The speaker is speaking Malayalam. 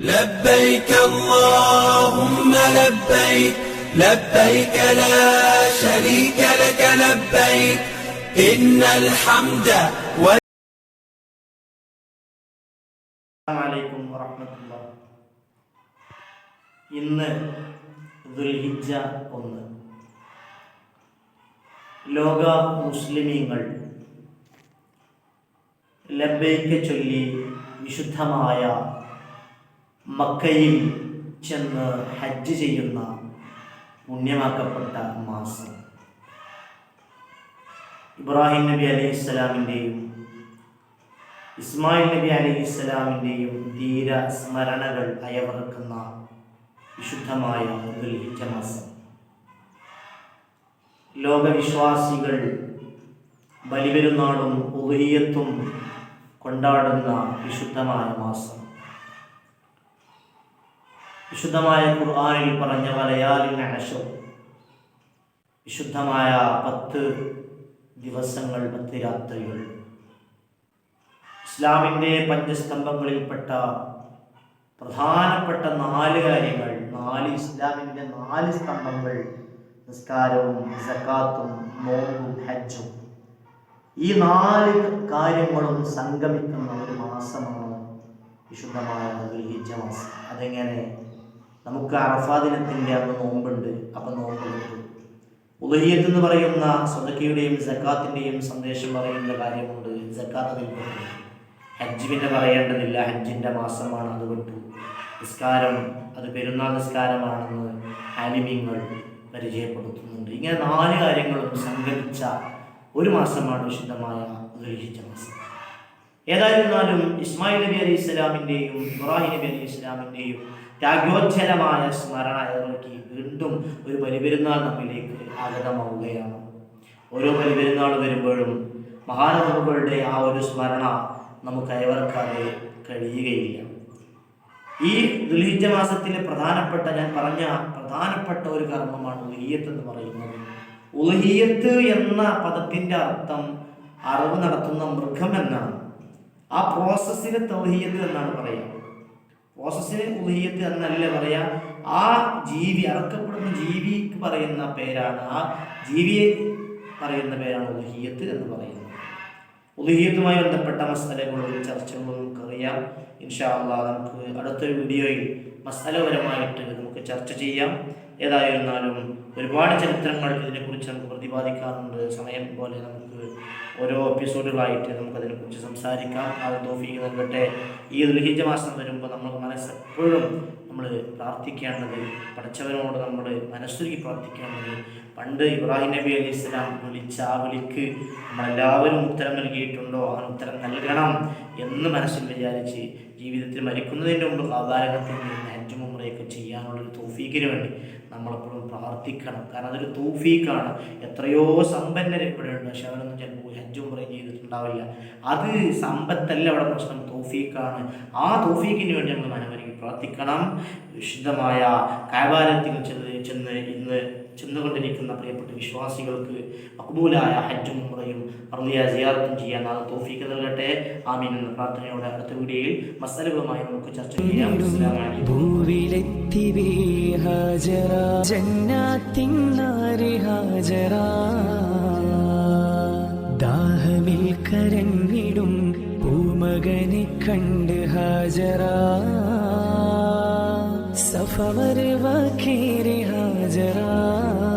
لبيك اللهم لبيك لبيك لا شريك لك لبيك إن الحمد و അലൈക്കും വറഹ്മത്തുള്ളാ ഇന്ന് ദുൽഹിജ്ജ ഒന്ന് ലോക മുസ്ലിമീങ്ങൾ ലബൈക്ക് ചൊല്ലി വിശുദ്ധമായ മക്കയിൽ ചെന്ന് ഹജ്ജ് ചെയ്യുന്ന പുണ്യമാക്കപ്പെട്ട മാസം. ഇബ്രാഹിം നബി അലൈഹി സ്വലാമിന്റെയും ഇസ്മായിൽ നബി അലൈഹി സ്വലാമിന്റെയും ധീര സ്മരണകൾ അയവിറക്കുന്ന വിശുദ്ധമായ ദുൽഹിജ മാസം. ലോകവിശ്വാസികൾ ബലിപെരുന്നാളും ഉദയത്തും കൊണ്ടാടുന്ന വിശുദ്ധമായ മാസം. വിശുദ്ധമായ ഖുർആാനിൽ പറഞ്ഞ വലയാലിൻ അഷർ വിശുദ്ധമായ പത്ത് ദിവസങ്ങൾ പത്ത് രാത്രികൾ. ഇസ്ലാമിന്റെ പഞ്ചസ്തംഭങ്ങളിൽപ്പെട്ട പ്രധാനപ്പെട്ട നാല് കാര്യങ്ങൾ നാല് ഇസ്ലാമിന്റെ നാല് സ്തംഭങ്ങൾ നിസ്കാരവും സക്കാത്തും നോമ്പും ഹജ്ജും. ഈ നാല് കാര്യങ്ങളും സംഗമിക്കുന്ന ഒരു മാസമാണ് വിശുദ്ധമായ ദുൽഹിജ്ജ മാസം. അതെങ്ങനെ? നമുക്ക് അറഫാ ദിനത്തിന്റെ അന്ന് നോമ്പുണ്ട്. അപ്പം നോമ്പ് ഉദഹിയത്ത് എന്ന് പറയുന്ന സ്വതക്കയുടെയും സക്കാത്തിന്റെയും സന്ദേശം പറയുന്ന കാര്യമുണ്ട്. സക്കാത്ത് അതിൽ ഹജ്ജ് പിന്നെ പറയേണ്ടതില്ല. ഹജ്ജിന്റെ മാസമാണ് അത് വിട്ടു നിസ്കാരം അത് പെരുന്നാൾ നിസ്കാരമാണെന്ന് ആലിമ്യങ്ങൾ പരിചയപ്പെടുത്തുന്നുണ്ട്. ഇങ്ങനെ നാല് കാര്യങ്ങളും സംഘടിച്ച ഒരു മാസമാണ് വിശുദ്ധമായ ഉദ്ദേശിച്ച മാസം. ഏതായിരുന്നാലും ഇസ്മായിൽ നബി അലി ഇസ്ലാമിന്റെയും ഇബ്രാഹിം നബി അലി ഇസ്ലാമിന്റെയും ത്യാഗോജ്ജലമായ സ്മരണ ഇറക്കി വീണ്ടും ഒരു ബലിപെരുന്നാൾ നമ്മിലേക്ക് ആഗതമാവുകയാണ്. ഓരോ ബലിപെരുന്നാൾ വരുമ്പോഴും മഹാനവകളുടെ ആ ഒരു സ്മരണ നമുക്ക് അയവർക്കാതെ കഴിയുകയില്ല. ഈ ദുലീറ്റ മാസത്തിലെ പ്രധാനപ്പെട്ട ഞാൻ പറഞ്ഞ പ്രധാനപ്പെട്ട ഒരു കർമ്മമാണ് ഉലഹിയത്ത് എന്ന് പറയുന്നത്. ഉലഹിയത്ത് എന്ന പദത്തിന്റെ അർത്ഥം അറിവ് നടത്തുന്ന മൃഗം എന്നാണ്. ആ പ്രോസസ്സിന് തൗഹീയത്ത് എന്നാണ് പറയുക. പ്രോസസ്സിന് ഉലഹിയത്ത് എന്നല്ല പറയാ ആ ജീവി അറക്കപ്പെടുന്ന ജീവിക്ക് പറയുന്ന പേരാണ്. ആ ജീവിയെ പറയുന്ന പേരാണ് ഉലഹിയത്ത് എന്ന് പറയുന്നത്. ഉദീയത്തുമായി ബന്ധപ്പെട്ട മസലകളും ചർച്ചകളും നമുക്കറിയാം. ഇൻഷാ അള്ളാഹ് നമുക്ക് അടുത്തൊരു വീഡിയോയിൽ മസലപരമായിട്ട് നമുക്ക് ചർച്ച ചെയ്യാം. ഏതായിരുന്നാലും ഒരുപാട് ചരിത്രങ്ങൾ ഇതിനെക്കുറിച്ച് നമുക്ക് പ്രതിപാദിക്കാറുണ്ട്. സമയം പോലെ നമുക്ക് ഓരോ എപ്പിസോഡുകളായിട്ട് നമുക്കതിനെക്കുറിച്ച് സംസാരിക്കാം. ആ തോഫീക്ക് നൽകട്ടെ. ഈ ദുൽഹിജ മാസം വരുമ്പോൾ നമ്മൾ മനസ്സെപ്പോഴും നമ്മൾ പ്രാർത്ഥിക്കേണ്ടത് പഠിച്ചവനോട് നമ്മൾ മനസ്സൊരുക്കി പ്രാർത്ഥിക്കേണ്ടത് പണ്ട് ഇബ്രാഹിം നബി അലി ഇസ്ലാം വിളിച്ച ആ വിളിക്ക് നമ്മളെല്ലാവരും ഉത്തരം നൽകിയിട്ടുണ്ടോ? ആ ഉത്തരം നൽകണം എന്ന് മനസ്സിൽ വിചാരിച്ച് ജീവിതത്തിൽ മരിക്കുന്നതിന്റെ മുമ്പ് കാതാരകത്തിൽ നിന്ന് ഹജ്ജും മുമ്രയൊക്കെ ചെയ്യാനുള്ളൊരു തോഫീക്കിന് വേണ്ടി നമ്മളെപ്പോഴും പ്രാർത്ഥിക്കണം. കാരണം അതൊരു തോഫീക്കാണ് എത്രയോ സമ്പന്നർ ഇവിടെയുണ്ട്. പക്ഷെ അവരൊന്നും ചിലപ്പോൾ ഹജ്ജും മുമ്രയും ചെയ്തിട്ടുണ്ടാവില്ല. അത് സമ്പത്തല്ല അവിടെ പ്രശ്നം. തോഫീക്കാണ് ആ തോഫീക്കിന് വേണ്ടി നമ്മൾ മനമൊരുക്കി പ്രാർത്ഥിക്കണം. വിശുദ്ധമായ കാബാലത്തിൽ ചെന്ന് ചെന്ന് ഇന്ന് ചെന്നുകൊണ്ടിരിക്കുന്ന പ്രിയപ്പെട്ട വിശ്വാസികൾക്ക് മക്ബൂലായ ഹജ്ജും മുറയും അറുതിയ സിയാറത്തും ചെയ്യാൻ അത് തോഫീക്ക് നൽകട്ടെ. ആമീൻ എന്ന പ്രാർത്ഥനയോടെ അടുത്ത വീഡിയോയിൽ മസാലകളുമായി നമുക്ക് ചർച്ച ചെയ്യാം. ദാഹമിൽ കരഞ്ഞിടും പൂമകനെ കണ്ട് ഹാജറ. फवर वकीरी हाजरा